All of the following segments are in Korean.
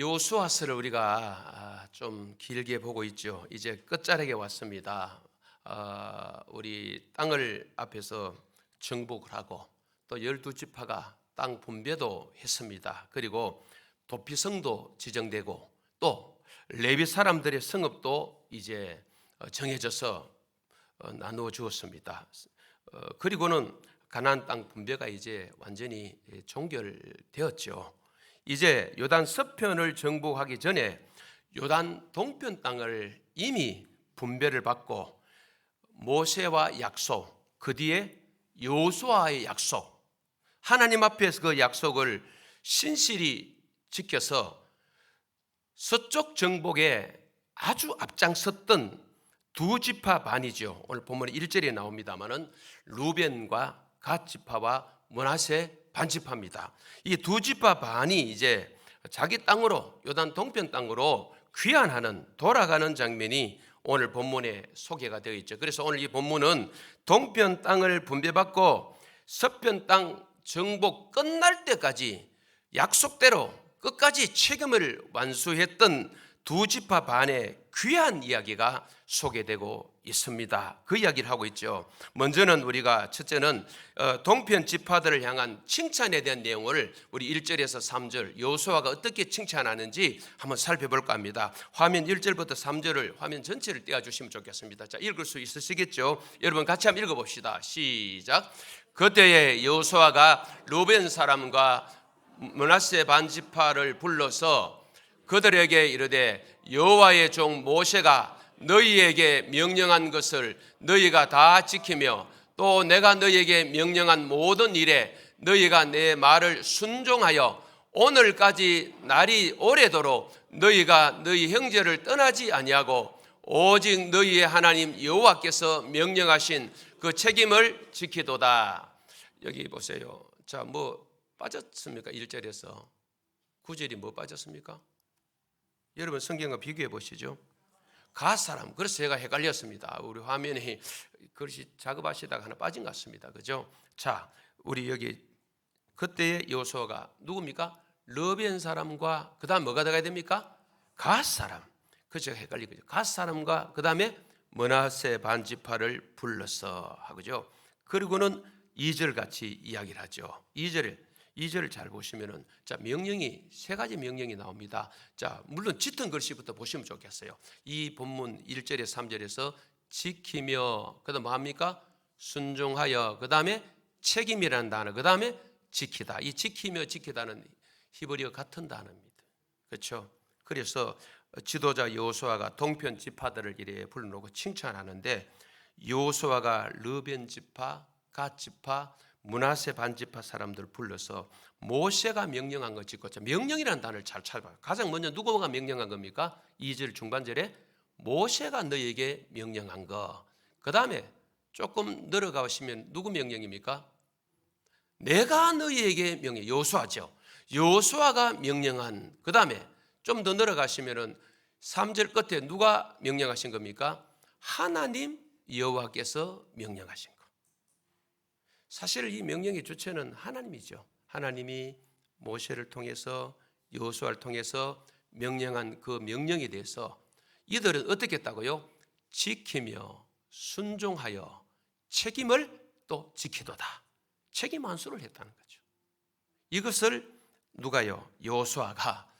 요수아서를 우리가 아, 좀 길게 보고 있죠. 이제 끝자락에 왔습니다. 아, 우리 땅을 앞에서 정복을 하고 또 열두 지파가 땅 분배도 했습니다. 그리고 도피성도 지정되고 또 레위 사람들의 성읍도 이제 어, 정해져서 어, 나누어 주었습니다. 어, 그리고는 가나안 땅 분배가 이제 완전히 예, 종결되었죠. 이제 요단 서편을 정복하기 전에 요단 동편 땅을 이미 분배를 받고 모세와 약속, 그 뒤에 요수아의 약속, 하나님 앞에서 그 약속을 신실히 지켜서 서쪽 정복에 아주 앞장섰던 두 지파 반이죠. 오늘 본문에 1절에 나옵니다만은 루벤과 갓 지파와 문하세 반 지파입니다. 이두 지파 반이 이제 자기 땅으로 요단 동편 땅으로 귀환하는 돌아가는 장면이 오늘 본문에 소개가 되어 있죠. 그래서 오늘 이 본문은 동편 땅을 분배받고 서편 땅 정복 끝날 때까지 약속대로 끝까지 책임을 완수했던 두 지파 반의 귀한 이야기가 소개되고 있습니다. 그 이야기를 하고 있죠. 먼저는 우리가 첫째는 어, 동편 지파들을 향한 칭찬에 대한 내용을 우리 1절에서 3절 요수아가 어떻게 칭찬하는지 한번 살펴볼까 합니다. 화면 1절부터 3절을 화면 전체를 띄워 주시면 좋겠습니다. 자, 읽을 수 있으시겠죠? 여러분 같이 한번 읽어 봅시다. 시작. 그때에 요수아가 루벤 사람과 문하세 반지파를 불러서 그들에게 이르되 여호와의 종 모세가 너희에게 명령한 것을 너희가 다 지키며 또 내가 너희에게 명령한 모든 일에 너희가 내 말을 순종하여 오늘까지 날이 오래도록 너희가 너희 형제를 떠나지 아니하고 오직 너희의 하나님 여호와께서 명령하신 그 책임을 지키도다. 여기 보세요. 자, 뭐 빠졌습니까? 1절에서 9절이 뭐 빠졌습니까? 여러분 성경과 비교해 보시죠. 가 사람. 그래서 제가 헷갈렸습니다. 우리 화면이 그릇이 작업하시다가 하나 빠진 것 같습니다. 그죠? 자, 우리 여기 그때의 요소가 누굽니까? 러벤 사람과 그다음 뭐가 들어가야 됩니까? 가 사람. 그래서 제가 헷갈리거든요. 가 사람과 그다음에 머나세 반지파를 불러서 하고죠. 그리고는 2절 같이 이야기를 하죠. 2절에 2절을 잘 보시면은 자 명령이 세 가지 명령이 나옵니다. 자 물론 짙은 글씨부터 보시면 좋겠어요. 이 본문 1절에 3절에서 지키며 그다음 뭐 합니까? 순종하여 그다음에 책임이라는 단어 그다음에 지키다. 이 지키며 지키다는 히브리어 같은 단어입니다. 그렇죠? 그래서 지도자 요수아가 동편 지파들을 이래 불러놓고 칭찬하는데 요수아가 르벤 지파, 갓 지파, 문하세 반지파 사람들 불러서 모세가 명령한 거 짓고 자, 명령이라는 단어를 잘 찾아봐요. 가장 먼저 누구가 명령한 겁니까? 2절 중반절에 모세가 너에게 명령한 거. 그 다음에 조금 늘어가 보시면 누구 명령입니까? 내가 너희에게 명령 요수아죠. 요수아가 명령한 그 다음에 좀 더 늘어가시면은 3절 끝에 누가 명령하신 겁니까? 하나님 여호와께서 명령하신 거. 사실 이 명령의 주체는 하나님이죠. 하나님이 모세를 통해서 여호수아를 통해서 명령한 그 명령에 대해서 이들은 어떻게 했다고요? 지키며 순종하여 책임을 또 지키도다. 책임 완수를 했다는 거죠. 이것을 누가요? 여호수아가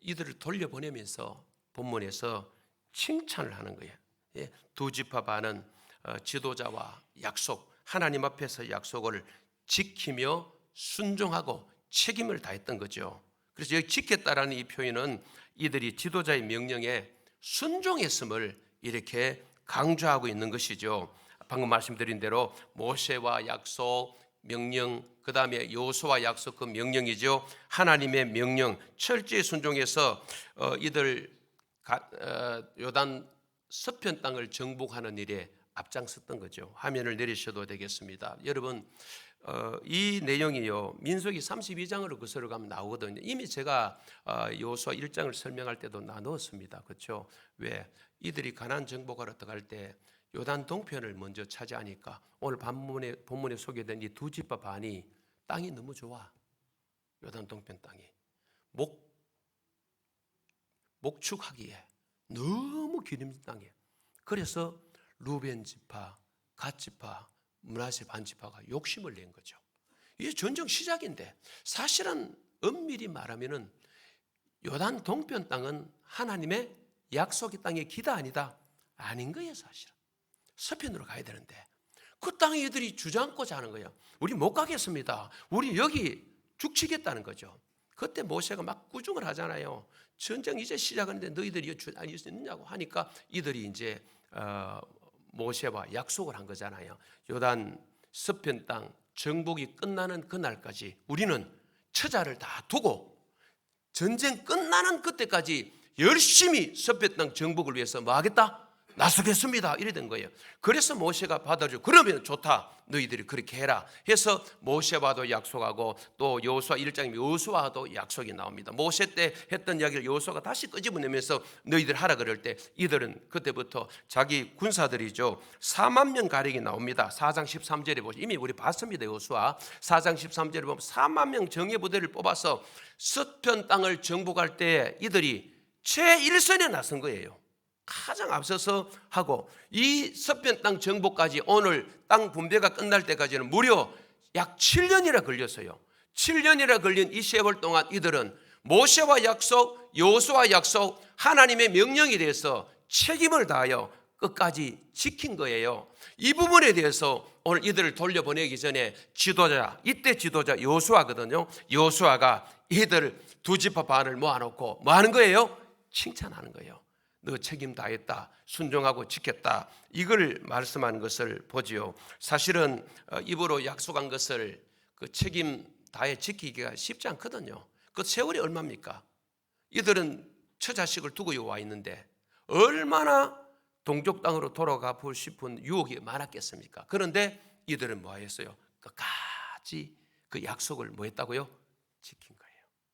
이들을 돌려보내면서 본문에서 칭찬을 하는 거예요. 예, 두 지파 반은 어, 지도자와 약속, 하나님 앞에서 약속을 지키며 순종하고 책임을 다했던 거죠. 그래서 여기 지켰다라는 이 표현은 이들이 지도자의 명령에 순종했음을 이렇게 강조하고 있는 것이죠. 방금 말씀드린 대로 모세와 약속, 명령, 그 다음에 요소와 약속 그 명령이죠. 하나님의 명령 철저히 순종해서 어, 이들 가, 어, 요단 서편 땅을 정복하는 일에 앞장섰던 거죠. 화면을 내리셔도 되겠습니다. 여러분 어, 이 내용이요 민수기 32장으로 그 서로 가면 나오거든요. 이미 제가 어, 요수아 1장을 설명할 때도 나누었습니다. 그렇죠? 왜 이들이 가난 정복하러 들어갈 때 요단 동편을 먼저 차지하니까 오늘 본문에 본문에 소개된 이 두 집파 반이 땅이 너무 좋아. 요단 동편 땅이 목 목축하기에 너무 기름진 땅에 그래서 루벤 지파, 갓 지파, 문하세 반 지파가 욕심을 낸 거죠. 이게 전쟁 시작인데 사실은 엄밀히 말하면은 요단 동편 땅은 하나님의 약속의 땅의 기다 아니다 아닌 거예요 사실은 서편으로 가야 되는데 그 땅에 애들이 주저앉고자 하는 거예요. 우리 못 가겠습니다. 우리 여기 죽치겠다는 거죠. 그때 모세가 막 꾸중을 하잖아요. 전쟁 이제 시작하는데 너희들이 주안이 있느냐고 하니까 이들이 이제 어, 모세와 약속을 한 거잖아요. 요단 서편 땅 정복이 끝나는 그날까지 우리는 처자를 다 두고 전쟁 끝나는 그때까지 열심히 서편 땅 정복을 위해서 뭐 하겠다? 나서겠습니다. 이래 된 거예요. 그래서 모세가 받아줘. 그러면 좋다. 너희들이 그렇게 해라. 해서 모세와도 약속하고 또 여호수아 1장에 여호수아도 약속이 나옵니다. 모세 때 했던 이야기를 여호수아가 다시 끄집어내면서 너희들 하라 그럴 때 이들은 그때부터 자기 군사들이죠. 4만 명 가량이 나옵니다. 4장 13절에 보시 이미 우리 봤습니다. 여호수아 4장 13절에 보면 4만 명 정예 부대를 뽑아서 서편 땅을 정복할 때 이들이 최일선에 나선 거예요. 가장 앞서서 하고 이 서편 땅 정복까지 오늘 땅 분배가 끝날 때까지는 무려 약 7년이나 걸렸어요. 7년이나 걸린 이 세월 동안 이들은 모세와 약속, 여호수아 약속, 하나님의 명령에 대해서 책임을 다하여 끝까지 지킨 거예요. 이 부분에 대해서 오늘 이들을 돌려보내기 전에 지도자, 이때 지도자 여호수아거든요. 여호수아가 이들 두 지파 반을 모아놓고 뭐 하는 거예요? 칭찬하는 거예요. 너 책임 다했다. 순종하고 지켰다. 이걸 말씀한 것을 보지요. 사실은 어, 입으로 약속한 것을 그 책임 다해 지키기가 쉽지 않거든요. 그 세월이 얼마입니까? 이들은 처자식을 두고 와 있는데 얼마나 동족 땅으로 돌아가 보고 싶은 유혹이 많았겠습니까? 그런데 이들은 뭐 했어요? 끝까지 그 약속을 뭐 했다고요? 지킨 거예요.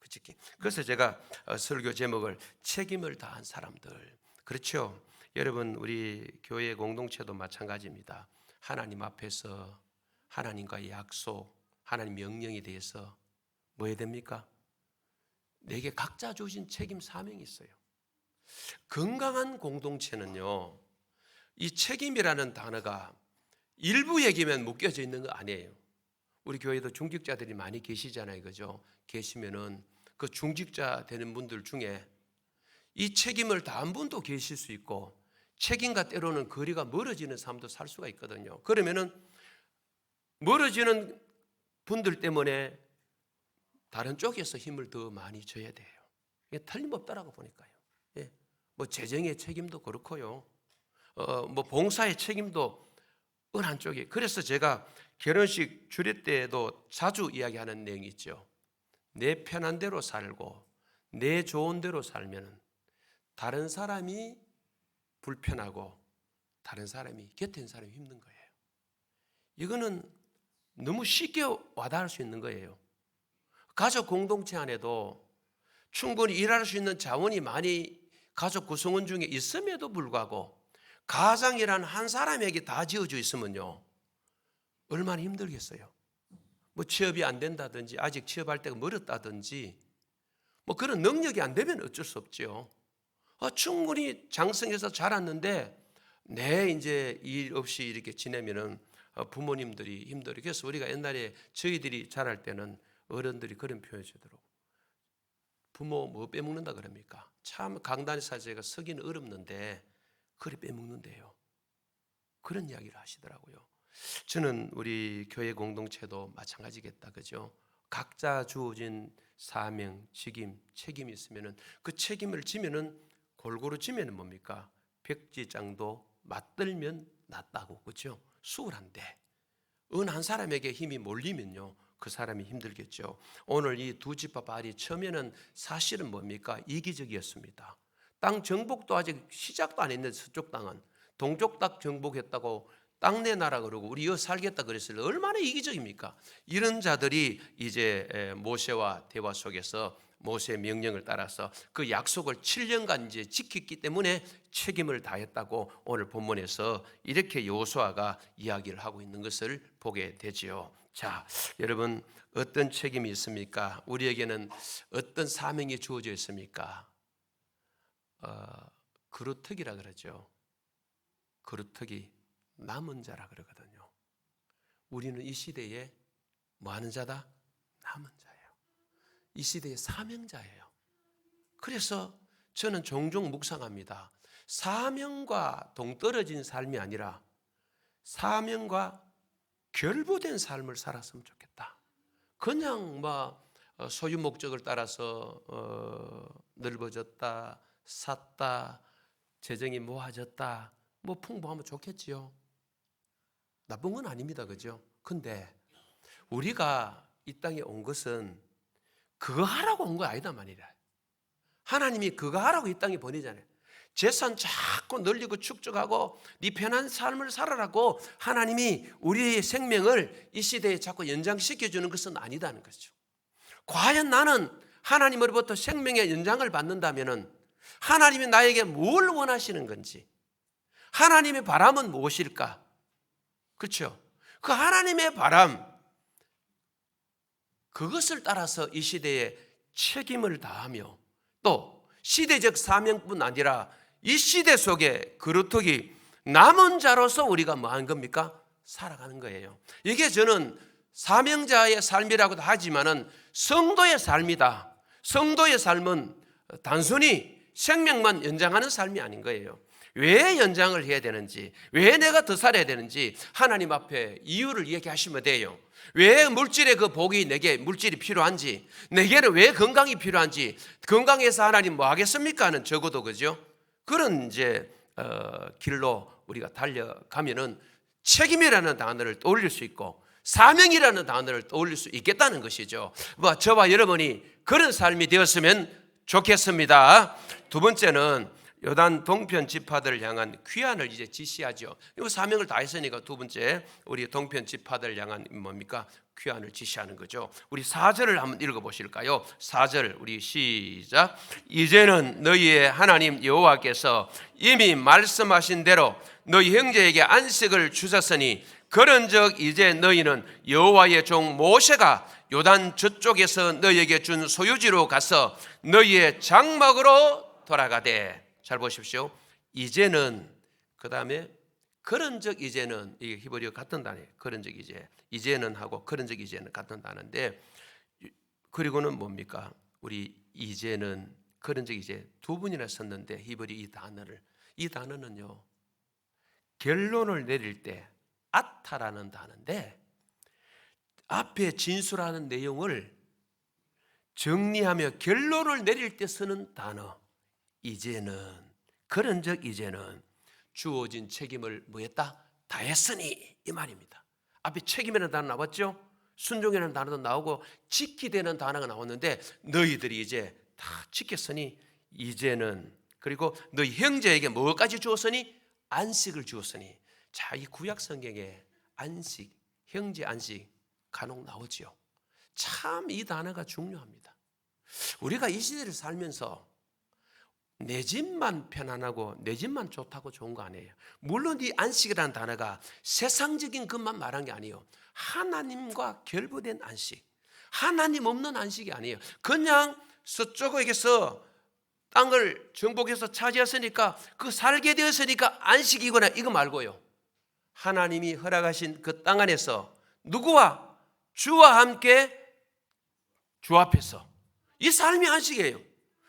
그 지킴. 그래서 제가 어, 설교 제목을 책임을 다한 사람들. 그렇죠. 여러분 우리 교회 공동체도 마찬가지입니다. 하나님 앞에서 하나님과의 약속, 하나님 명령에 대해서 뭐 해야 됩니까? 내게 각자 주신 책임 사명이 있어요. 건강한 공동체는요. 이 책임이라는 단어가 일부에게만 묶여져 있는 거 아니에요. 우리 교회도 중직자들이 많이 계시잖아요. 그죠? 계시면은 그 중직자 되는 분들 중에 이 책임을 다 한 분도 계실 수 있고 책임과 때로는 거리가 멀어지는 삶도 살 수가 있거든요. 그러면은 멀어지는 분들 때문에 다른 쪽에서 힘을 더 많이 줘야 돼요. 이게 틀림없다라고 보니까요. 예. 뭐 재정의 책임도 그렇고요. 어, 뭐 봉사의 책임도 어느 한쪽에. 그래서 제가 결혼식 주례 때도 자주 이야기하는 내용이 있죠. 내 편한 대로 살고 내 좋은 대로 살면은 다른 사람이 불편하고 다른 사람이 곁에 있는 사람이 힘든 거예요. 이거는 너무 쉽게 와닿을 수 있는 거예요. 가족 공동체 안에도 충분히 일할 수 있는 자원이 많이 가족 구성원 중에 있음에도 불구하고 가장이란 한 사람에게 다 지어져 있으면요. 얼마나 힘들겠어요. 뭐 취업이 안 된다든지 아직 취업할 때가 멀었다든지 뭐 그런 능력이 안 되면 어쩔 수 없죠. 어, 충분히 장성해서 자랐는데 내 이제 일 없이 이렇게 지내면은 어, 부모님들이 힘들어. 그래서 우리가 옛날에 저희들이 자랄 때는 어른들이 그런 표현을 주더라고. 부모 뭐 빼먹는다 그럽니까? 참 강단의 사제가 서기는 어렵는데 그래 빼먹는데요. 그런 이야기를 하시더라고요. 저는 우리 교회 공동체도 마찬가지겠다, 그죠? 각자 주어진 사명, 직임, 책임이 있으면은 그 책임을 지면은 골고루 지면은 뭡니까? 백지장도 맞들면 낫다고, 그죠? 수월한데 어느 한 사람에게 힘이 몰리면요. 그 사람이 힘들겠죠. 오늘 이 두 집합 발이 처음에는 사실은 뭡니까? 이기적이었습니다. 땅 정복도 아직 시작도 안 했는데 서쪽 땅은 동쪽 땅 정복했다고 땅 내놔라 그러고 우리 여 살겠다 그랬을 때 얼마나 이기적입니까? 이런 자들이 이제 모세와 대화 속에서 모세의 명령을 따라서 그 약속을 7년간 이제 지켰기 때문에 책임을 다했다고 오늘 본문에서 이렇게 여호수아가 이야기를 하고 있는 것을 보게 되지요. 자, 여러분 어떤 책임이 있습니까? 우리에게는 어떤 사명이 주어져 있습니까? 어, 그루터기라 그러죠. 그루터기 남은 자라 그러거든요. 우리는 이 시대에 뭐 하는 자다? 남은 자예요. 이 시대의 사명자예요. 그래서 저는 종종 묵상합니다. 사명과 동떨어진 삶이 아니라 사명과 결부된 삶을 살았으면 좋겠다. 그냥 뭐 어, 소유 목적을 따라서 어, 넓어졌다, 샀다, 재정이 모아졌다, 뭐 풍부하면 좋겠지요. 나쁜 건 아닙니다, 그죠? 근데 우리가 이 땅에 온 것은 그거 하라고 온 거 아니다 말이라. 하나님이 그거 하라고 이 땅에 보내잖아요. 재산 자꾸 늘리고 축적하고 네 편한 삶을 살아라고 하나님이 우리의 생명을 이 시대에 자꾸 연장시켜 주는 것은 아니다는 거죠. 과연 나는 하나님으로부터 생명의 연장을 받는다면은 하나님이 나에게 뭘 원하시는 건지 하나님의 바람은 무엇일까? 그렇죠? 그 하나님의 바람 그것을 따라서 이 시대에 책임을 다하며 또 시대적 사명뿐 아니라 이 시대 속에 그루터기 남은 자로서 우리가 뭐 하는 겁니까? 살아가는 거예요. 이게 저는 사명자의 삶이라고도 하지만은 성도의 삶이다. 성도의 삶은 단순히 생명만 연장하는 삶이 아닌 거예요. 왜 연장을 해야 되는지, 왜 내가 더 살아야 되는지 하나님 앞에 이유를 얘기하시면 돼요. 왜 물질의 그 복이 내게 물질이 필요한지, 내게는 왜 건강이 필요한지, 건강해서 하나님 뭐 하겠습니까? 는 적어도 그죠? 그런 이제 어, 길로 우리가 달려가면은 책임이라는 단어를 떠올릴 수 있고 사명이라는 단어를 떠올릴 수 있겠다는 것이죠. 뭐 저와 여러분이 그런 삶이 되었으면 좋겠습니다. 두 번째는 요단 동편 지파들을 향한 귀환을 이제 지시하죠. 이거 사명을 다 했으니까 두 번째 우리 동편 지파들을 향한 뭡니까? 귀환을 지시하는 거죠. 우리 4절을 한번 읽어 보실까요? 4절 우리 시작. 이제는 너희의 하나님 여호와께서 이미 말씀하신 대로 너희 형제에게 안식을 주셨으니 그런즉 이제 너희는 여호와의 종 모세가 요단 저쪽에서 너희에게 준 소유지로 가서 너희의 장막으로 돌아가되 잘 보십시오. 이제는 그 다음에 그런즉 이제는 이게 히브리어 같은 단어예요. 그런즉 이제 이제는 하고 그런즉 이제는 같은 단어인데 그리고는 뭡니까? 우리 이제는 그런즉 이제 두 분이나 썼는데 히브리 이 단어를 이 단어는요 결론을 내릴 때 아타라는 단어인데 앞에 진술하는 내용을 정리하며 결론을 내릴 때 쓰는 단어 이제는 그런즉 이제는 주어진 책임을 뭐했다 다했으니 이 말입니다. 앞에 책임이라는 단어 나왔죠? 순종이라는 단어도 나오고 지키되는 단어가 나왔는데 너희들이 이제 다 지켰으니 이제는 그리고 너희 형제에게 뭐까지 주었으니 안식을 주었으니 자, 이 구약 성경에 안식, 형제 안식 간혹 나오지요. 참 이 단어가 중요합니다. 우리가 이 시대를 살면서 내 집만 편안하고 내 집만 좋다고 좋은 거 아니에요. 물론 이 안식이라는 단어가 세상적인 것만 말한 게 아니에요. 하나님과 결부된 안식. 하나님 없는 안식이 아니에요. 그냥 서쪽에게서 땅을 정복해서 차지했으니까 그 살게 되었으니까 안식이거나 이거 말고요. 하나님이 허락하신 그 땅 안에서 누구와 주와 함께 주 앞에서 이 삶이 안식이에요.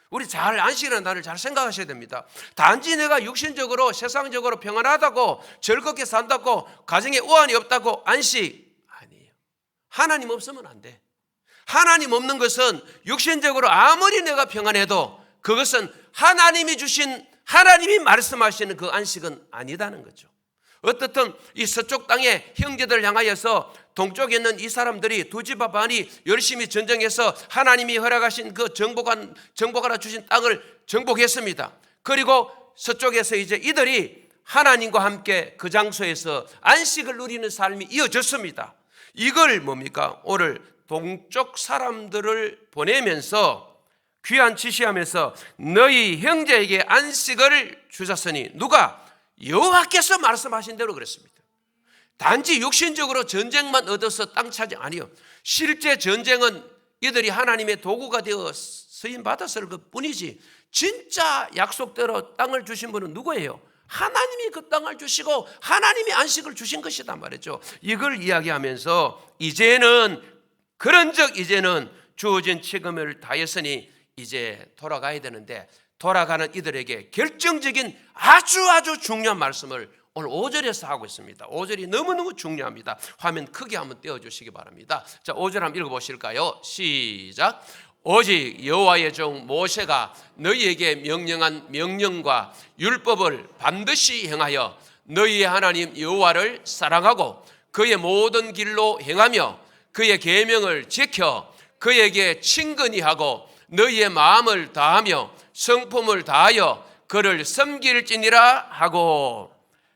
우리 잘 안식이라는 단어를 잘 생각하셔야 됩니다. 단지 내가 육신적으로 세상적으로 평안하다고 즐겁게 산다고 가정에 우환이 없다고 안식 아니에요. 하나님 없으면 안 돼. 하나님 없는 것은 육신적으로 아무리 내가 평안해도 그것은 하나님이 주신 하나님이 말씀하시는 그 안식은 아니다는 거죠. 어떻든 이 서쪽 땅의 형제들을 향하여서 동쪽에 있는 이 사람들이 두 집합 반이 열심히 전쟁해서 하나님이 허락하신 그 정복한 정복하라 주신 땅을 정복했습니다. 그리고 서쪽에서 이제 이들이 하나님과 함께 그 장소에서 안식을 누리는 삶이 이어졌습니다. 이걸 뭡니까? 오늘 동쪽 사람들을 보내면서 귀한 지시하면서 너희 형제에게 안식을 주셨으니 누가 여호와께서 말씀하신 대로 그랬습니다. 단지 육신적으로 전쟁만 얻어서 땅 차지 아니요. 실제 전쟁은 이들이 하나님의 도구가 되어 쓰임 받았을 것 뿐이지 진짜 약속대로 땅을 주신 분은 누구예요? 하나님이 그 땅을 주시고 하나님이 안식을 주신 것이다 말이죠. 이걸 이야기하면서 이제는 그런즉 이제는 주어진 책임을 다했으니 이제 돌아가야 되는데 돌아가는 이들에게 결정적인 아주 아주 중요한 말씀을 오늘 5절에서 하고 있습니다. 5절이 너무너무 중요합니다. 화면 크게 한번 띄워 주시기 바랍니다. 자, 5절 한번 읽어 보실까요? 시작. 오직 여호와의 종 모세가 너희에게 명령한 명령과 율법을 반드시 행하여 너희의 하나님 여호와를 사랑하고 그의 모든 길로 행하며 그의 계명을 지켜 그에게 친근히 하고 너희의 마음을 다하며 성품을 다하여 그를 섬길지니라 하고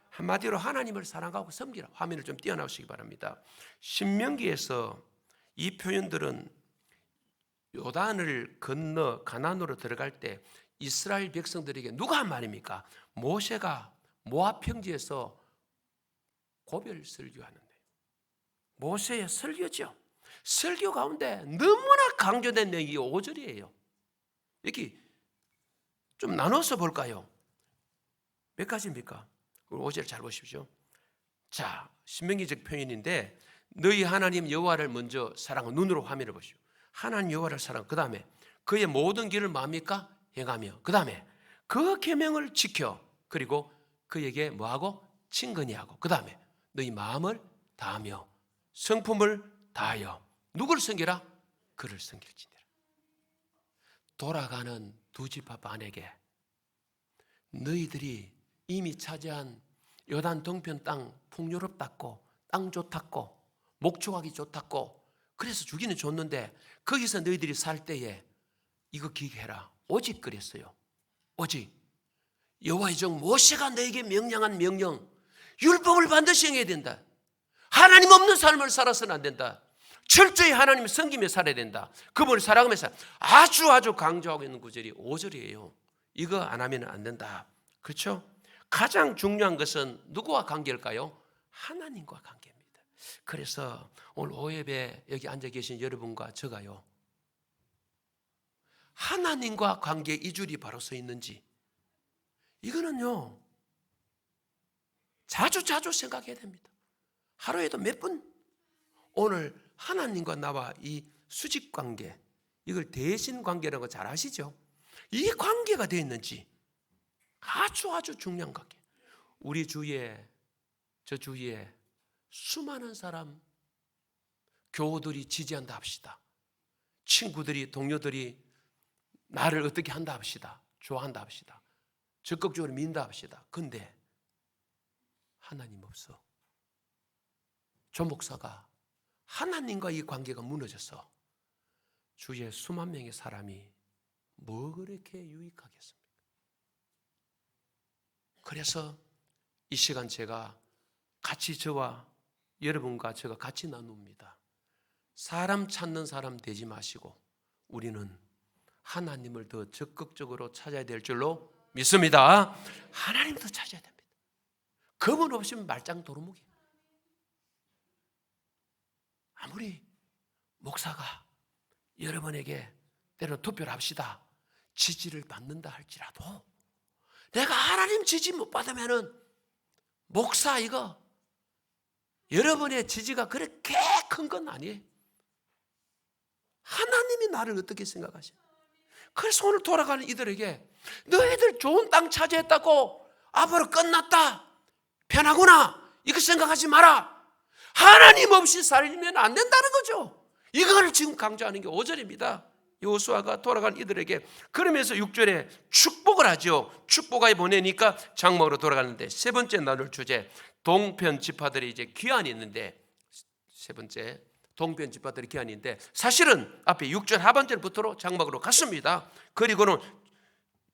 한마디로 하나님을 사랑하고 섬기라. 화면을 좀 띄워놓으시기 바랍니다. 신명기에서 이 표현들은 요단을 건너 가나안으로 들어갈 때 이스라엘 백성들에게 누가 한 말입니까? 모세가 모압 평지에서 고별 설교하는데 모세의 설교죠. 설교 가운데 너무나 강조된 내용이 5절이에요. 여기 좀 나눠서 볼까요? 몇 가지입니까? 5절 잘 보십시오. 자, 신명기적 표현인데 너희 하나님 여호와를 먼저 사랑하고 눈으로 화면을 보시오. 하나님 여호와를 사랑. 그 다음에 그의 모든 길을 마음니까 행하며 그 다음에 그 계명을 지켜 그리고 그에게 뭐하고 친근히 하고 그 다음에 너희 마음을 다하며 성품을 다하여 누굴 섬기라? 그를 섬길지니라. 돌아가는 두 집합 안에게. 너희들이 이미 차지한 요단 동편 땅 풍요롭다고 땅 좋다고 목초하기 좋다고 그래서 주기는 줬는데 거기서 너희들이 살 때에 이거 기계해라. 오직 그랬어요. 오직. 여호와의 종 모세가 너에게 명령한 명령 율법을 반드시 행해야 된다. 하나님 없는 삶을 살아서는 안 된다 철저히 하나님 섬기며 살아야 된다 그분을 사랑하면서 아주 아주 강조하고 있는 구절이 5절이에요 이거 안 하면 안 된다 그렇죠? 가장 중요한 것은 누구와 관계일까요? 하나님과 관계입니다. 그래서 오늘 오예배 여기 앉아 계신 여러분과 저가요. 하나님과 관계 이 줄이 바로 서 있는지 이거는요. 자주 자주 생각해야 됩니다. 하루에도 몇 분? 오늘 하나님과 나와 이 수직 관계 이걸 대신 관계라는 거 잘 아시죠? 이 관계가 되어 있는지 아주 아주 중요한 관계. 우리 주위에 저 주위에 수많은 사람 교우들이 지지한다 합시다. 친구들이 동료들이 나를 어떻게 한다 합시다. 좋아한다 합시다. 적극적으로 민다 합시다. 근데 하나님 없어. 조 목사가 하나님과 이 관계가 무너져서 주위에 수만 명의 사람이 뭐 그렇게 유익하겠습니까? 그래서 이 시간 제가 같이 저와 여러분과 제가 같이 나눕니다. 사람 찾는 사람 되지 마시고 우리는 하나님을 더 적극적으로 찾아야 될 줄로 믿습니다. 하나님 더 찾아야 됩니다. 그분 없으면 말짱 도루묵이. 아무리 목사가 여러분에게 때로 투표를 합시다. 지지를 받는다 할지라도 내가 하나님 지지 못 받으면은 목사 이거 여러분의 지지가 그렇게 큰 건 아니에요. 하나님이 나를 어떻게 생각하셔? 그래서 오늘 돌아가는 이들에게 너희들 좋은 땅 차지했다고 앞으로 끝났다. 편하구나. 이거 생각하지 마라. 하나님 없이 살면 안 된다는 거죠. 이걸 지금 강조하는 게 5절입니다. 요수아가 돌아간 이들에게 그러면서 6절에 축복을 하죠. 축복하여 보내니까 장막으로 돌아가는데 세 번째 나눌 주제 동편 지파들이 이제 귀환이 있는데 세 번째 동편 지파들이 귀환인데 사실은 앞에 6절 하반절부터로 장막으로 갔습니다. 그리고는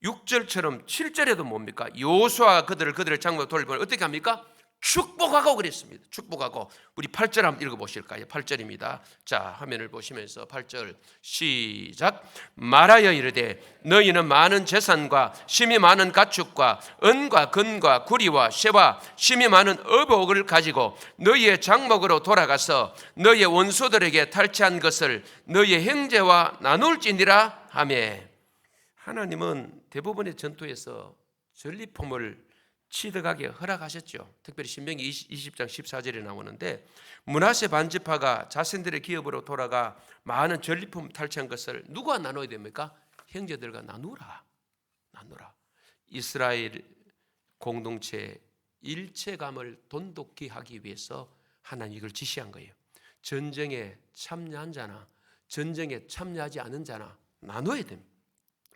6절처럼 7절에도 뭡니까? 요수아가 그들을 그들의 장막으로 돌리면 어떻게 합니까? 축복하고 그랬습니다. 축복하고 우리 8절 한번 읽어 보실까요? 8절입니다. 자, 화면을 보시면서 8절 시작. 말하여 이르되 너희는 많은 재산과 심이 많은 가축과 은과 금과 구리와 쇠와 심이 많은 의복을 가지고 너희의 장목으로 돌아가서 너희의 원수들에게 탈취한 것을 너희의 형제와 나눌지니라 하매 하나님은 대부분의 전투에서 전리품을 취득하게 허락하셨죠. 특별히 신명기 20장 14절에 나오는데 문하세 반지파가 자신들의 기업으로 돌아가 많은 전리품 탈취한 것을 누가 나눠야 됩니까? 형제들과 나누라. 나누라. 이스라엘 공동체 일체감을 돈독히 하기 위해서 하나님 이걸 지시한 거예요. 전쟁에 참여한 자나 전쟁에 참여하지 않은 자나 나눠야 됩니다.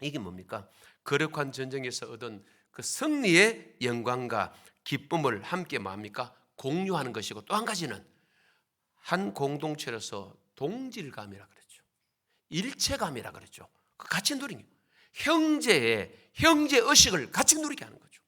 이게 뭡니까? 거룩한 전쟁에서 얻은 그 승리의 영광과 기쁨을 함께 뭡니까? 공유하는 것이고 또 한 가지는 한 공동체로서 동질감이라 그랬죠. 일체감이라 그랬죠. 그 같이 누리는 형제의 형제 의식을 같이 누리게 하는 거죠.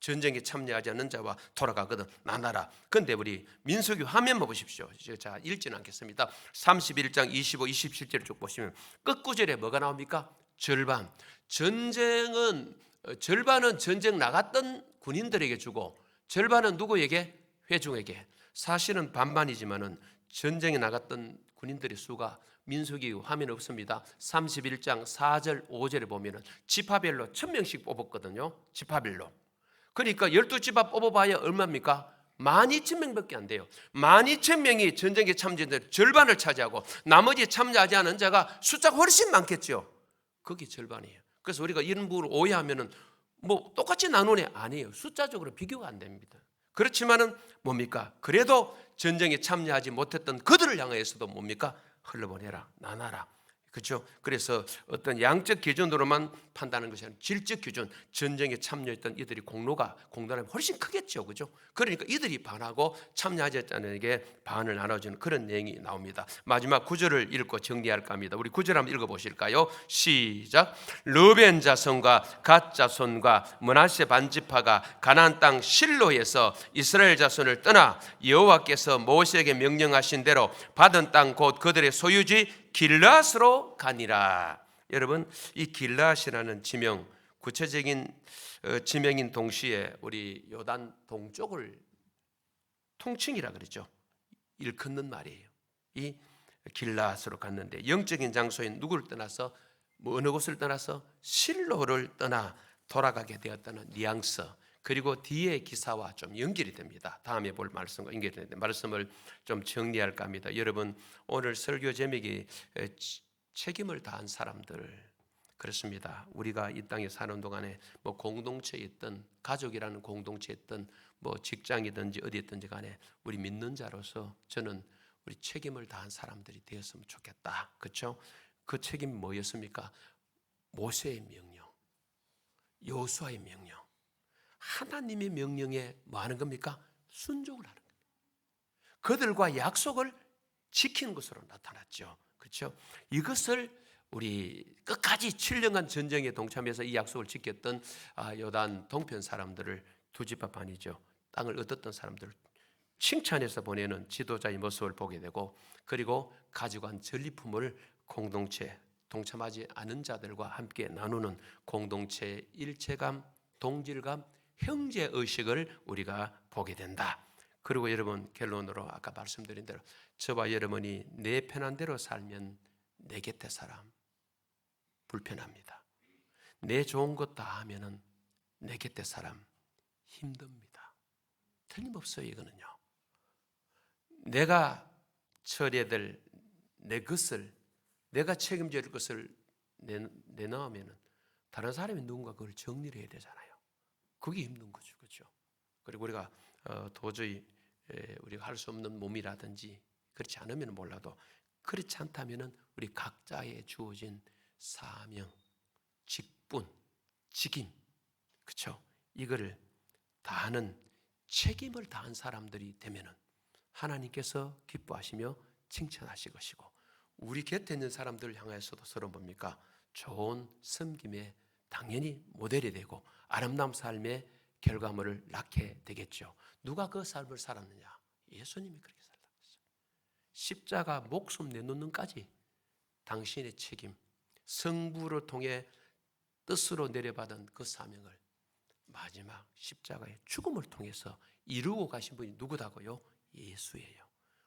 전쟁에 참여하지 않는 자와 돌아가거든 나나라. 근데 우리 민수기 화면만 보십시오. 자 읽지는 않겠습니다. 31장 25, 27절 쭉 보시면 끝구절에 뭐가 나옵니까? 절반. 전쟁은 어, 절반은 전쟁 나갔던 군인들에게 주고 절반은 누구에게 회중에게. 사실은 반반이지만은 전쟁에 나갔던 군인들의 수가 민수기 화면 없습니다. 31장 4절 5절에 보면은 지파별로 1000명씩 뽑았거든요. 지파별로. 그러니까 12지파 뽑아봐야 얼마입니까? 12,000명밖에 안 돼요. 12,000명이 전쟁에 참전된 절반을 차지하고 나머지 참여하지 않은 자가 숫자가 훨씬 많겠죠. 그게 절반이에요. 그래서 우리가 이런 부분을 오해하면은 뭐 똑같이 나누네 아니에요. 숫자적으로 비교가 안 됩니다. 그렇지만은 뭡니까? 그래도 전쟁에 참여하지 못했던 그들을 향하여서도 뭡니까? 흘러보내라, 나눠라. 그렇죠? 그래서 어떤 양적 기준으로만 판단하는 것이 아니라 질적 기준, 전쟁에 참여했던 이들이 공로가 공단하면 훨씬 크겠죠, 그죠? 그러니까 이들이 반하고 참여하지 않은 게 반을 나눠주는 그런 내용이 나옵니다. 마지막 구절을 읽고 정리할까 합니다. 우리 구절 한번 읽어보실까요? 시작. 르벤 자손과 갓 자손과 문하세 반지파가 가나안 땅 실로에서 이스라엘 자손을 떠나 여호와께서 모세에게 명령하신 대로 받은 땅 곧 그들의 소유지 길라스로 가니라. 여러분 이 길라시라는 지명 구체적인 어, 지명인 동시에 우리 요단 동쪽을 통칭이라 그러죠. 일컫는 말이에요. 이 길라스로 갔는데 영적인 장소인 누구를 떠나서 뭐 어느 곳을 떠나서 실로를 떠나 돌아가게 되었다는 뉘앙스 그리고 뒤에 기사와 좀 연결이 됩니다. 다음에 볼 말씀과 연결이 되는데 말씀을 좀 정리할까 합니다. 여러분 오늘 설교 제목이 책임을 다한 사람들 그렇습니다. 우리가 이 땅에 사는 동안에 뭐 공동체에 있던 가족이라는 공동체에 있던 뭐 직장이든지 어디 있든지 간에 우리 믿는 자로서 저는 우리 책임을 다한 사람들이 되었으면 좋겠다. 그렇죠? 그 책임이 뭐였습니까? 모세의 명령, 여호수아의 명령, 하나님의 명령에 뭐 하는 겁니까? 순종을 하는 겁니다. 그들과 약속을 지키는 것으로 나타났죠. 그렇죠? 이것을 우리 끝까지 7년간 전쟁에 동참해서 이 약속을 지켰던 아, 요단 동편 사람들을 두 집합 아니죠. 땅을 얻었던 사람들을 칭찬해서 보내는 지도자의 모습을 보게 되고 그리고 가지고 간 전리품을 공동체 동참하지 않은 자들과 함께 나누는 공동체 일체감, 동질감, 형제 의식을 우리가 보게 된다. 그리고 여러분 결론으로 아까 말씀드린 대로 저와 여러분이 내 편한 대로 살면 내 곁에 사람 불편합니다. 내 좋은 것 다 하면은 내 곁에 사람 힘듭니다. 틀림없어요 이거는요. 내가 처리해야 될 내 것을 내가 책임져야 될 것을 내, 내놓으면 다른 사람이 누군가 그걸 정리를 해야 되잖아요. 그게 힘든 거죠. 그렇죠? 그리고 우리가 어, 도저히 에, 우리가 할 수 없는 몸이라든지 그렇지 않으면 몰라도 그렇지 않다면은 우리 각자의 주어진 사명, 직분, 직임, 그렇죠? 이거를 다하는 책임을 다한 사람들이 되면은 하나님께서 기뻐하시며 칭찬하실 것이고 우리 곁에 있는 사람들을 향해서도 서로 뭡니까? 좋은 섬김에 당연히 모델이 되고 아름다운 삶의 결과물을 낳게 되겠죠. 누가 그 삶을 살았느냐? 예수님이 그렇게 살다고 했어요. 십자가 목숨 내놓는까지 당신의 책임, 성부를 통해 뜻으로 내려받은 그 사명을 마지막 십자가의 죽음을 통해서 이루고 가신 분이 누구다고요? 예수예요.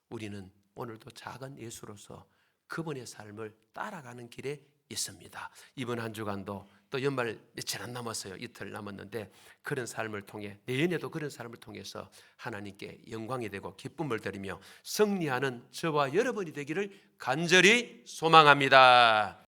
우리는 오늘도 작은 예수로서 그분의 삶을 따라가는 길에 있습니다. 이번 한 주간도 또 연말 며칠 안 남았어요. 이틀 남았는데 그런 삶을 통해 내년에도 그런 삶을 통해서 하나님께 영광이 되고 기쁨을 드리며 승리하는 저와 여러분이 되기를 간절히 소망합니다.